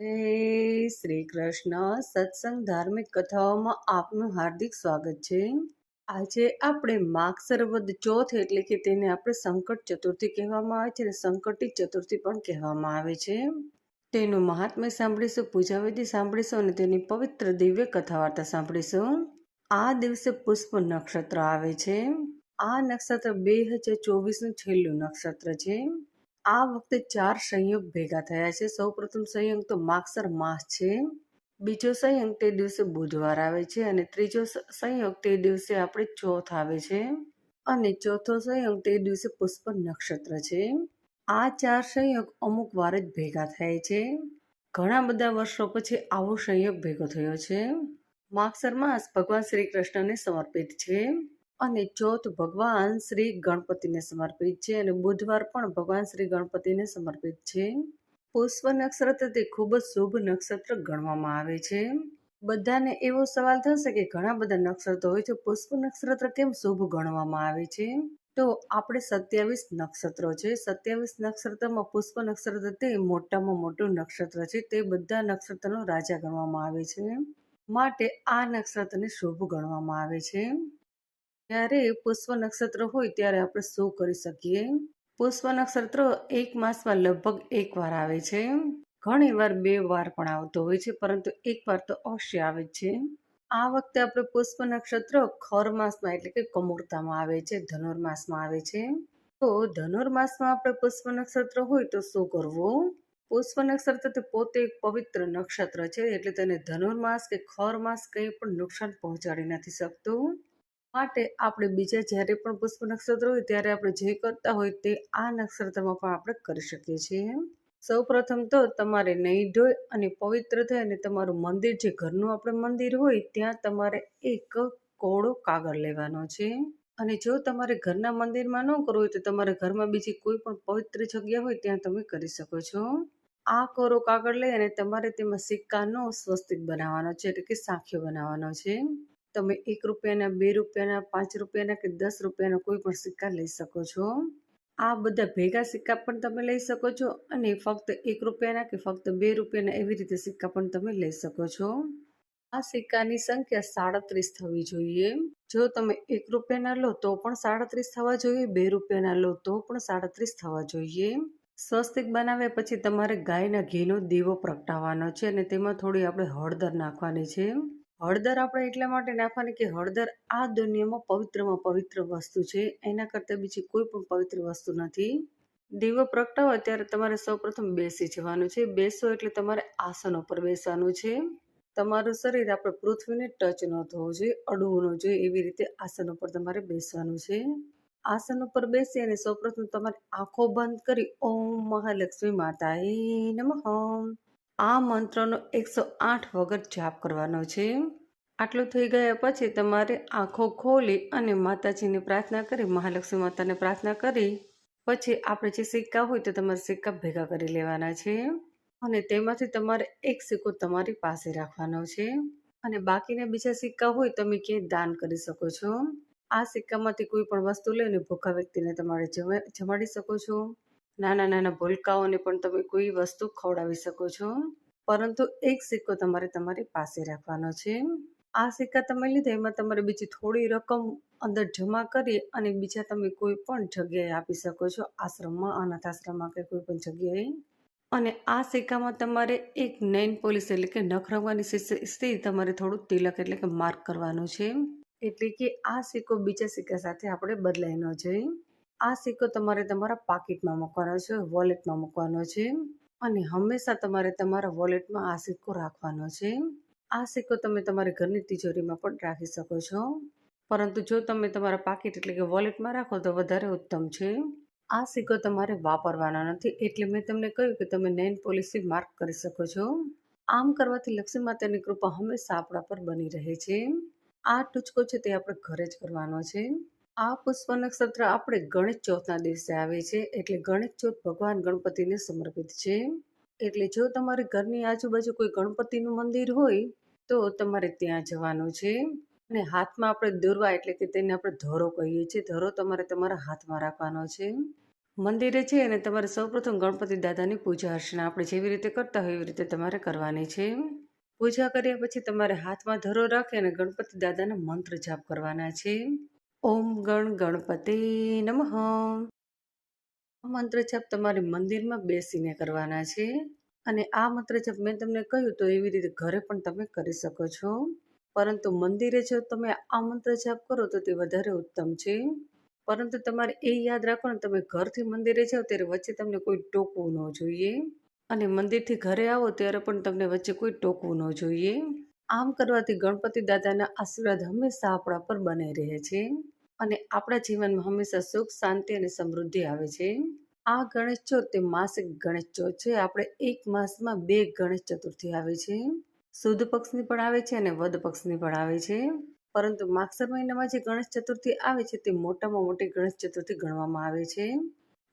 જય શ્રી કૃષ્ણ સત્સંગ ધાર્મિક કથાઓમાં આપનું હાર્દિક સ્વાગત છે. આજે આપણે માગસર સરવદ ચોથ એટલે કે તેને આપણે સંકટ ચતુર્થી કહેવામાં આવે છે અને સંકટી ચતુર્થી પણ કહેવામાં આવે છે. તેનું મહાત્મ્ય સાંભળીશું, પૂજાવિધિ સાંભળીશું અને તેની પવિત્ર દિવ્ય કથા વાર્તા સાંભળીશું. આ દિવસે પુષ્પ નક્ષત્ર આવે છે. આ નક્ષત્ર બે હજાર ચોવીસનું છેલ્લું નક્ષત્ર છે. આ વખતે ચાર સંયોગ ભેગા થયા છે. સૌ પ્રથમ સંયોગ તો માગસર માસ છે. બીજો સંયોગ તે દિવસે બુધવાર આવે છે અને ત્રીજો સંયોગ તે દિવસે આપણે ચોથ આવે છે. અને ચોથો સંયોગ તે દિવસે પુષ્પ નક્ષત્ર છે. આ ચાર સંયોગ અમુક વાર જ ભેગા થાય છે. ઘણા બધા વર્ષો પછી આવો સંયોગ ભેગો થયો છે. માગસર માસ ભગવાન શ્રી કૃષ્ણને સમર્પિત છે. અને ચોથ ભગવાન શ્રી ગણપતિને સમર્પિત છે અને બુધવાર પણ ભગવાન શ્રી ગણપતિને સમર્પિત છે. પુષ્પ નક્ષત્ર તે ખૂબ જ શુભ નક્ષત્ર ગણવામાં આવે છે. બધાને એવો સવાલ થશે કે ઘણા બધા નક્ષત્રો હોય છે, પુષ્પ નક્ષત્ર કેમ શુભ ગણવામાં આવે છે? તો આપણે સત્યાવીસ નક્ષત્રો છે. સત્યાવીસ નક્ષત્રમાં પુષ્પ નક્ષત્ર તે મોટામાં મોટું નક્ષત્ર છે. તે બધા નક્ષત્રનો રાજા ગણવામાં આવે છે. માટે આ નક્ષત્રને શુભ ગણવામાં આવે છે. જ્યારે પુષ્પ નક્ષત્ર હોય ત્યારે આપણે શું કરી શકીએ? પુષ્પ નક્ષત્ર એક માસમાં લગભગ એક વાર આવે છે. ઘણી વાર બે વાર પણ આવતો હોય છે, પરંતુ એક વાર તો અવશ્ય આવે જ છે. આ વખતે આપણે પુષ્પ નક્ષત્ર ખર માસમાં એટલે કે કમૂરતામાં આવે છે, ધનુર્માસમાં આવે છે. તો ધનુર્માસમાં આપણે પુષ્પ નક્ષત્ર હોય તો શું કરવું? પુષ્પ નક્ષત્ર તે પોતે એક પવિત્ર નક્ષત્ર છે, એટલે તેને ધનુર્માસ કે ખર માસ કંઈ પણ નુકસાન પહોંચાડી નથી શકતું. માટે આપણે બીજા જ્યારે પણ પુષ્પ નક્ષત્ર હોય ત્યારે આપણે જે કરતા હોય તે આ નક્ષત્રમાં પણ આપણે કરી શકીએ છીએ સૌ પ્રથમ તો તમારે નહીં ધોઈ અને પવિત્ર થઈ અને તમારું મંદિર જે ઘરનું આપણે મંદિર હોય ત્યાં તમારે એક કોળો કાગળ લેવાનો છે. અને જો તમારે ઘરના મંદિરમાં ન કરવું હોય તો તમારે ઘરમાં બીજી કોઈ પણ પવિત્ર જગ્યા હોય ત્યાં તમે કરી શકો છો. આ કોરો કાગળ લઈ અને તમારે તેમાં સિક્કાનો સ્વસ્તિક બનાવવાનો છે એટલે કે સાંખ્યો બનાવવાનો છે. તમે એક રૂપિયાના, બે રૂપિયાના, પાંચ રૂપિયાના કે દસ રૂપિયાના કોઈ પણ સિક્કા લઈ શકો છો. આ બધા ભેગા સિક્કા પણ તમે લઈ શકો છો અને ફક્ત એક રૂપિયાના કે ફક્ત બે રૂપિયાના એવી રીતે સિક્કા પણ તમે લઈ શકો છો. આ સિક્કાની સંખ્યા સાડત્રીસ થવી જોઈએ. જો તમે એક રૂપિયાના લો તો પણ સાડત્રીસ થવા જોઈએ, બે રૂપિયાના લો તો પણ સાડત્રીસ થવા જોઈએ. સ્વસ્તિક બનાવ્યા પછી તમારે ગાયના ઘીનો દીવો પ્રગટાવવાનો છે અને તેમાં થોડી આપણે હળદર નાખવાની છે. હળદર આપણે એટલા માટે નાખવાની કે હળદર આ દુનિયામાં પવિત્રમાં પવિત્ર વસ્તુ છે. એના કરતાં બીજી કોઈ પણ પવિત્ર વસ્તુ નથી. દીવો પ્રગટાવો ત્યારે તમારે સૌપ્રથમ બેસી જવાનું છે. બેસો એટલે તમારે આસન ઉપર બેસવાનું છે. તમારું શરીર આપણે પૃથ્વીને ટચ ન થવું જોઈએ, અડવું ન જોઈએ એવી રીતે આસન ઉપર તમારે બેસવાનું છે. આસન ઉપર બેસી અને સૌપ્રથમ તમારે આંખો બંધ કરી ઓમ મહાલક્ષ્મી માતા નમઃ. આ મંત્રનો એકસો આઠ વગર જાપ કરવાનો છે. આટલું થઈ ગયા પછી તમારે આંખો ખોલી અને માતાજીની પ્રાર્થના કરી, મહાલક્ષ્મી માતાને પ્રાર્થના કરી. પછી આપણે જે સિક્કા હોય તો તમારે સિક્કા ભેગા કરી લેવાના છે અને તેમાંથી તમારે એક સિક્કો તમારી પાસે રાખવાનો છે. અને બાકીના બીજા સિક્કા હોય તમે ક્યાંય દાન કરી શકો છો. આ સિક્કામાંથી કોઈ પણ વસ્તુ લઈને ભૂખા વ્યક્તિને તમારે જમાડી શકો છો. નાના નાના ભૂલકાઓને પણ તમે કોઈ વસ્તુ ખવડાવી શકો છો. પરંતુ એક સિક્કો તમારે તમારી પાસે રાખવાનો છે. આ સિક્કા તમે લીધા એમાં તમારે બીજી થોડી રકમ અંદર જમા કરી અને બીજા તમે કોઈ પણ જગ્યાએ આપી શકો છો. આશ્રમમાં, અનાથ આશ્રમમાં કે કોઈ પણ જગ્યાએ. અને આ સિક્કામાં તમારે એક નૈન પોલીસ એટલે કે નખ રંગવાની સ્થિતિ તમારે થોડું તિલક એટલે કે માર્ક કરવાનું છે. એટલે કે આ સિક્કો બીજા સિક્કા સાથે આપણે બદલાઈ ન જાય. આ સિક્કો તમારે તમારા પાકીટમાં મૂકવાનો છે, વોલેટમાં મૂકવાનો છે અને હંમેશા તમારે તમારા વોલેટમાં આ સિક્કો રાખવાનો છે. આ સિક્કો તમે તમારી ઘરની તિજોરીમાં પણ રાખી શકો છો. પરંતુ જો તમે તમારા પાકીટ એટલે કે વોલેટમાં રાખો તો વધારે ઉત્તમ છે. આ સિક્કો તમારે વાપરવાનો નથી એટલે મેં તમને કહ્યું કે તમે નેન પોલિસી માર્ક કરી શકો છો. આમ કરવાથી લક્ષ્મી માતાની કૃપા હંમેશા આપણા પર બની રહે છે. આ ટૂચકો છે તે આપણે ઘરે જ કરવાનો છે. આ પુષ્પ નક્ષત્ર આપણે ગણેશ ચોથના દિવસે આવે છે, એટલે ગણેશ ચોથ ભગવાન ગણપતિને સમર્પિત છે. એટલે જો તમારે ઘરની આજુબાજુ કોઈ ગણપતિનું મંદિર હોય, તો તમારે ત્યાં જવાનું છે. અને હાથમાં આપણે દોરવા એટલે કે તેને આપણે ધોરો કહીએ છીએ. ધરો તમારે તમારા હાથમાં રાખવાનો છે. મંદિરે છે અને તમારે સૌપ્રથમ ગણપતિ દાદાની પૂજા અર્ચના આપણે જેવી રીતે કરતા હોય એવી રીતે તમારે કરવાની છે. પૂજા કર્યા પછી તમારે હાથમાં ધરો રાખી અને ગણપતિ દાદાના મંત્ર જાપ કરવાના છે. ઓમ ગણ ગણપતિ નમઃ. મંત્ર જપ તમારે મંદિરમાં બેસીને કરવાના છે. અને આ મંત્ર જપ મેં તમને કહ્યું તો એવી રીતે ઘરે પણ તમે કરી શકો છો. પરંતુ મંદિરે જો તમે આ મંત્ર જપ કરો તો તે વધારે ઉત્તમ છે. પરંતુ તમારે એ યાદ રાખવાનું, તમે ઘરથી મંદિરે જાઓ ત્યારે વચ્ચે તમને કોઈ ટોકવું ન જોઈએ. અને મંદિરથી ઘરે આવો ત્યારે પણ તમને વચ્ચે કોઈ ટોકવું ન જોઈએ. આમ કરવાથી ગણપતિ દાદાના આશીર્વાદ હંમેશા આપણા પર બને રહે છે. અને આપણા જીવનમાં હંમેશા સુખ, શાંતિ અને સમૃદ્ધિ આવે છે. આ ગણેશ ચોથ તે માસિક ગણેશ ચોથ છે. આપણે એક માસમાં બે ગણેશ ચતુર્થી આવે છે. સુદ પક્ષની પણ આવે છે અને વદ પક્ષની પણ આવે છે. પરંતુ માગસર મહિનામાં જે ગણેશ ચતુર્થી આવે છે તે મોટામાં મોટી ગણેશ ચતુર્થી ગણવામાં આવે છે.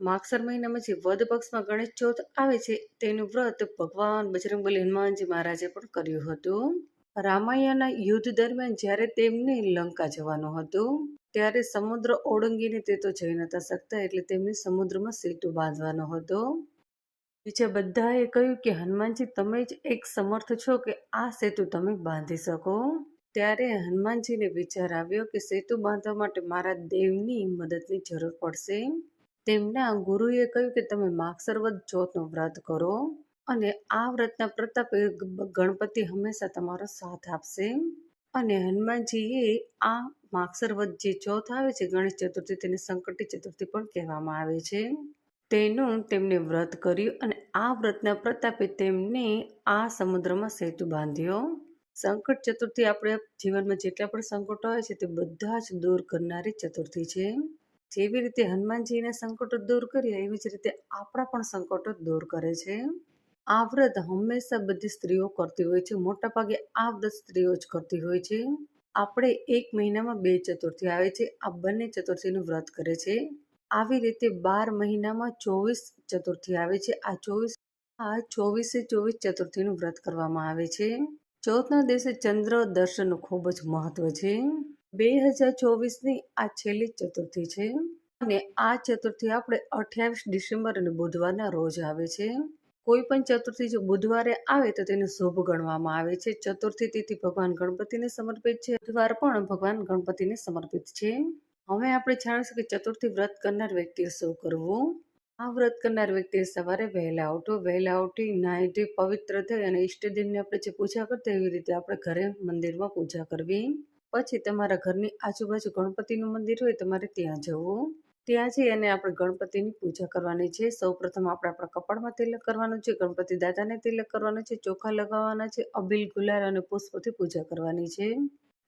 માગસર મહિનામાં જે વદ પક્ષમાં ગણેશ ચોથ આવે છે તેનું વ્રત ભગવાન બજરંગબલી હનુમાનજી મહારાજે પણ કર્યું હતું. રામાયણના યુદ્ધ દરમિયાન જ્યારે તેમને લંકા જવાનું હતું ત્યારે સમુદ્ર ઓળંગીને તે તો જઈ નતા શકતા, એટલે તેમને સમુદ્રમાં સેતુ બાંધવાનો હતો. બીજા બધાએ કહ્યું કે, હનુમાનજી, તમે જ એક સમર્થ છો કે આ સેતુ તમે બાંધી શકો? ત્યારે હનુમાનજીને વિચાર આવ્યો કે સેતુ બાંધવા માટે મારા દેવની મદદની જરૂર પડશે. તેમના ગુરુએ કહ્યું કે, તમે માગસરવદ ચોથનો વ્રત કરો અને આ વ્રતના પ્રતાપે ગણપતિ હંમેશા તમારો સાથ આપશે. અને હનુમાનજીએ આ માગસરવદ જે ચોથ આવે છે, ગણેશ ચતુર્થી તેને સંકટી ચતુર્થી પણ કહેવામાં આવે છે. તેનું તેમણે વ્રત કર્યું અને આ વ્રતના પ્રતાપે તેમને આ સમુદ્રમાં સેતુ બાંધ્યો. સંકટ ચતુર્થી આપણે જીવનમાં જેટલા પણ સંકટો આવે છે, તે બધા જ દૂર કરનારી ચતુર્થી છે. જેવી રીતે હનુમાનજીના સંકટો દૂર કર્યા, એવી જ રીતે આપણા પણ સંકટો દૂર કરે છે. આ વ્રત હંમેશા બધી સ્ત્રીઓ કરતી હોય છે. મોટા ભાગે આ વ્રત સ્ત્રીઓ જ કરતી હોય છે. આપણે એક મહિનામાં બે ચતુર્થી આવે છે. આ બંને ચતુર્થીનું વ્રત કરે છે. આવી રીતે બાર મહિનામાં ચોવીસ ચતુર્થી આવે છે. આ ચોવીસ, આ ચોવીસે ચોવીસ ચતુર્થીનું વ્રત કરવામાં આવે છે. ચોથના દિવસે ચંદ્ર દર્શનનું ખૂબ જ મહત્વ છે. બે હજાર ચોવીસની આ છેલ્લી ચતુર્થી છે. અને આ ચતુર્થી આપણે અઠ્યાવીસ ડિસેમ્બર અને બુધવારના રોજ આવે છે. કોઈ પણ ચતુર્થી જો બુધવારે આવે તો તેને શુભ ગણવામાં આવે છે. ચતુર્થી તિથિ ભગવાન ગણપતિને સમર્પિત છે. બુધવાર પણ ભગવાન ગણપતિને સમર્પિત છે. હવે આપણે જાણીશું કે ચતુર્થી વ્રત કરનાર વ્યક્તિએ શું કરવું? આ વ્રત કરનાર વ્યક્તિએ સવારે વહેલા ઉઠો. વહેલા ઉઠી નાહી પવિત્ર થઈ અને ઈષ્ટદેવની આપણે જે પૂજા કરતા એવી રીતે આપણે ઘરે મંદિરમાં પૂજા કરવી. પછી તમારા ઘરની આજુબાજુ ગણપતિનું મંદિર હોય તમારે ત્યાં જવું. ત્યાં એને આપણે ગણપતિની પૂજા કરવાની છે. સૌ પ્રથમ આપણે આપણા કપાળમાં તિલક કરવાનું છે, ગણપતિ દાદાને તિલક કરવાનું છે, ચોખા લગાવવાના છે, અબીલ, ગુલાલ અને પુષ્પથી પૂજા કરવાની છે.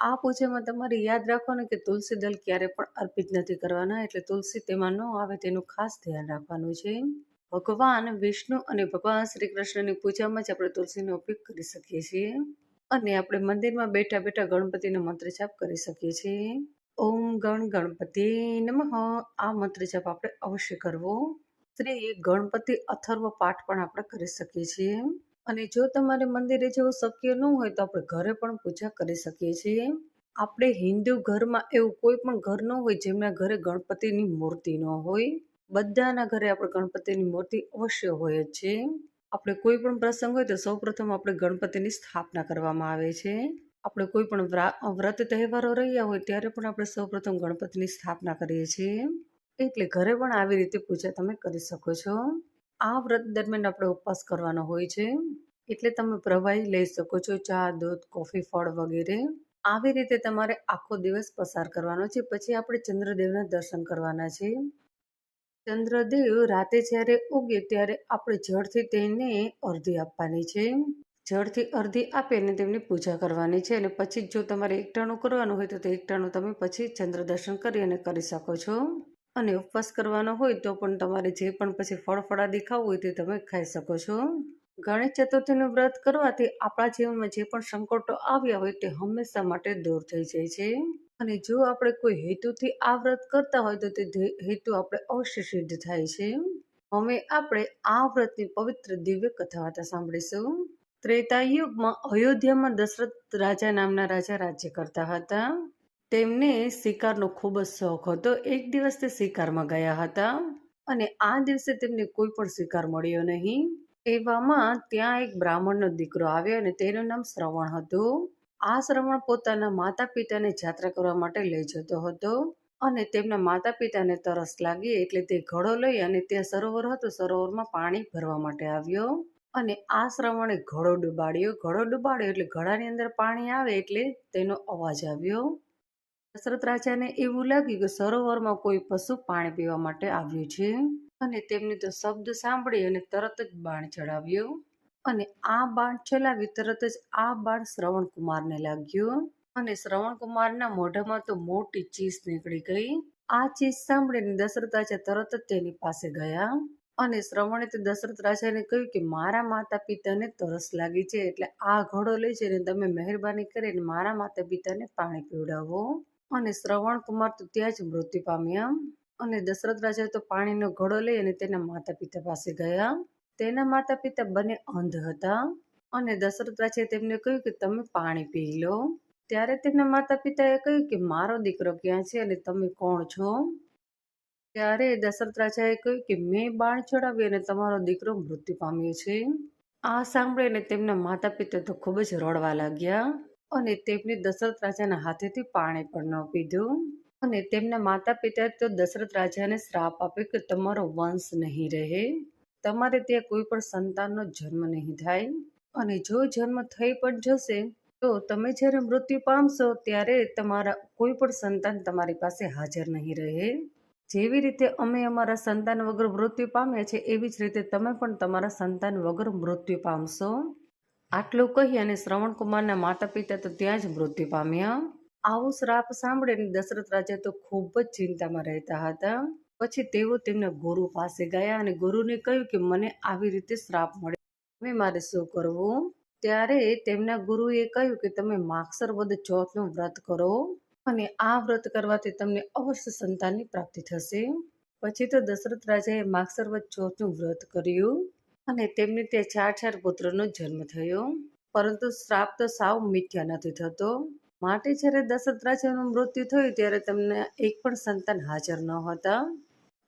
આ પૂજામાં તમારે યાદ રાખવાનું કે તુલસી દલ ક્યારે પણ અર્પિત નથી કરવાના, એટલે તુલસી તેમાં ન આવે તેનું ખાસ ધ્યાન રાખવાનું છે. ભગવાન, વિષ્ણુ અને ભગવાન શ્રી કૃષ્ણની પૂજામાં જ આપણે તુલસીનો ઉપયોગ કરી શકીએ છીએ. અને આપણે મંદિરમાં બેઠા બેઠા ગણપતિનો મંત્રજાપ કરી શકીએ છીએ. ઓમ ગણ ગણપતિ નમઃ. આ મંત્ર જપ આપણે અવશ્ય કરવો. શ્રી ગણપતિ અથર્વ પાઠ પણ આપણે કરી શકીએ છીએ. અને જો તમારે મંદિરે જવું શક્ય ન હોય તો આપણે ઘરે પણ પૂજા કરી શકીએ છીએ. આપણે હિન્દુ ઘરમાં એવું કોઈ પણ ઘર ન હોય જેમના ઘરે ગણપતિની મૂર્તિ ન હોય. બધાના ઘરે આપણે ગણપતિની મૂર્તિ અવશ્ય હોય જ છે. આપણે કોઈ પણ પ્રસંગ હોય તો સૌપ્રથમ આપણે ગણપતિની સ્થાપના કરવામાં આવે છે. આપણે કોઈ પણ વ્રત તહેવારો રહ્યા હોય ત્યારે પણ આપણે સૌપ્રથમ ગણપતિની સ્થાપના કરીએ છીએ. એટલે ઘરે પણ આવી રીતે પૂજા તમે કરી શકો છો. આ વ્રત દરમિયાન આપણે ઉપવાસ કરવાનો હોય છે. એટલે તમે પ્રવાહી લઈ શકો છો ચા, દૂધ, કોફી, ફળ વગેરે. આવી રીતે તમારે આખો દિવસ પસાર કરવાનો છે. પછી આપણે ચંદ્રદેવના દર્શન કરવાના છે. ચંદ્રદેવ રાતે જ્યારે ઉગે ત્યારે આપણે જળથી તેને અર્ધી આપવાની છે. જળથી અર્ધી આપીને તેમની પૂજા કરવાની છે અને પછી જો તમારે એકટાણું કરવાનું હોય તો તે એકટાણું તમે પછી ચંદ્ર દર્શન કરી અને કરી શકો છો. અને ઉપવાસ કરવાનો હોય તો પણ તમારે જે પણ પછી ફળ ફળાદી હોય તે તમે ખાઈ શકો છો. ગણેશ ચતુર્થીનું વ્રત કરવાથી આપણા જીવનમાં જે પણ સંકટો આવ્યા હોય તે હંમેશા માટે દૂર થઈ જાય છે. અને જો આપણે કોઈ હેતુથી આ વ્રત કરતા હોય તો તે હેતુ આપણે અવશ્ય સિદ્ધ થાય છે. હવે આપણે આ વ્રતની પવિત્ર દિવ્ય કથા વાર્તા સાંભળીશું. ત્રેતા યુગમાં અયોધ્યામાં દશરથ રાજા નામના રાજા રાજ્ય કરતા હતા. તેમને શિકારનો ખૂબ જ શોખ હતો. એક દિવસ તે શિકારમાં ગયા હતા અને આ દિવસે તેમને કોઈ પણ શિકાર મળ્યો નહીં. એવામાં ત્યાં એક બ્રાહ્મણનો દીકરો આવ્યો અને તેનું નામ શ્રવણ હતું. આ શ્રવણ પોતાના માતા પિતાને જાત્રા કરવા માટે લઈ જતો હતો અને તેમના માતા પિતાને તરસ લાગી એટલે તે ઘડો લઈ અને ત્યાં સરોવર હતું. સરોવરમાં પાણી ભરવા માટે આવ્યો. અને આ શ્રવણે ઘડો ડુબાડ્યો. ઘડો ડુબાડ્યો એટલે ઘડાની અંદર પાણી આવે એટલે તેનો અવાજ આવ્યો. દશરથ રાજાને એવું લાગ્યું કે સરોવરમાં કોઈ પશુ પાણી પીવા માટે આવ્યું છે. અને તેમને તો શબ્દ સાંભળી અને તરત જ બાણ ચડાવ્યું. અને આ બાણ ચલાવી તરત જ આ બાણ શ્રવણ કુમારને લાગ્યું. અને શ્રવણ કુમારના મોઢામાં તો મોટી ચીસ નીકળી ગઈ. આ ચીસ સાંભળીને દશરથ રાજા તરત જ તેની પાસે ગયા. અને શ્રવણે તો દશરથ રાજાને કહ્યું કે, મારા માતા પિતાને તરસ લાગી છે, એટલે આ ઘડો લઈ જઈને તમે મહેરબાની કરીને મારા માતા પિતાને પાણી પીવડાવો. અને શ્રવણ કુમાર તો ત્યાં જ મૃત્યુ પામ્યા અને દશરથ રાજાએ તો પાણીનો ઘડો લઈ અને તેના માતા પિતા પાસે ગયા. તેના માતા પિતા બંને અંધ હતા. અને દશરથ રાજાએ તેમને કહ્યું કે, તમે પાણી પી લો. ત્યારે તેમના માતા પિતાએ કહ્યું કે, મારો દીકરો ક્યાં છે અને તમે કોણ છો? ત્યારે દશરથ રાજાએ કહ્યું કે, મેં બાણ ચડાવી અને તમારો દીકરો મૃત્યુ પામ્યો છે. આ સાંભળીને તેમના માતા પિતા તો ખૂબ જ રડવા લાગ્યા અને તેમને દશરથ રાજાના હાથેથી પાણી પણ ન પીધું. અને તેમના માતા પિતા તો દશરથ રાજાને શ્રાપ આપ્યો કે, તમારો વંશ નહીં રહે. તમારે ત્યાં કોઈ પણ સંતાનનો જન્મ નહીં થાય. અને જો જન્મ થઈ પણ જશે, તો તમે જ્યારે મૃત્યુ પામશો ત્યારે તમારા કોઈ પણ સંતાન તમારી પાસે હાજર નહીં રહે. જેવી રીતે અમે અમારા સંતાન વગર મૃત્યુ પામ્યા છે, એવી જ રીતે તમે પણ તમારા સંતાન વગર મૃત્યુ પામશો. આટલું કહી અને શ્રવણ કુમારના માતા પિતા તો ત્યાં જ મૃત્યુ પામ્યા. આવો શ્રાપ સાંભળીને દશરથ રાજા તો ખૂબ જ ચિંતામાં રહેતા હતા. પછી તેઓ તેમના ગુરુ પાસે ગયા અને ગુરુને કહ્યું કે મને આવી રીતે શ્રાપ મળે, હવે મારે શું કરવું? ત્યારે તેમના ગુરુએ કહ્યું કે તમે માગસર વદ ચોથનું વ્રત કરો. અને આ વ્રત કરવાથી તમને અવશ્ય સંતાનની પ્રાપ્તિ થશે. પછી તો દશરથ રાજાએ માગસર્વત ચોથનું વ્રત કર્યું અને તેમને ત્યાં ચાર ચાર પુત્રનો જન્મ થયો. પરંતુ શ્રાપ તો સાવ મિથ્યા નથી થતો. માટે જ્યારે દશરથ રાજાનું મૃત્યુ થયું ત્યારે તેમને એક પણ સંતાન હાજર ન હતા.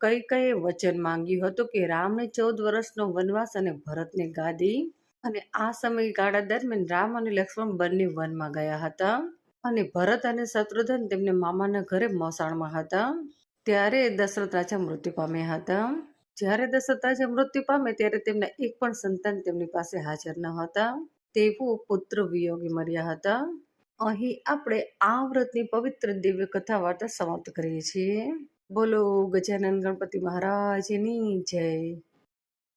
કઈ કઈ વચન માંગ્યું હતું કે રામને ચૌદ વર્ષનો વનવાસ અને ભરતને ગાદી અને આ સમયગાળા દરમિયાન રામ અને લક્ષ્મણ બંને વનમાં ગયા હતા. અને ભરત અને શત્રુઘ્ન તેમને મામાના ઘરે મોસાણમાં હતા. ત્યારે દશરથ રાજા મૃત્યુ પામ્યા હતા. જ્યારે દશરથ રાજા મૃત્યુ પામે ત્યારે તેમના એક પણ સંતાન તેમની પાસે હાજર ન હતા. તેઓ પુત્ર વિયોગી મર્યા હતા. અહીં આપણે આ વ્રતની પવિત્ર દિવ્ય કથા વાર્તા સમાપ્ત કરીએ છીએ. બોલો ગજાનંદ ગણપતિ મહારાજની જય.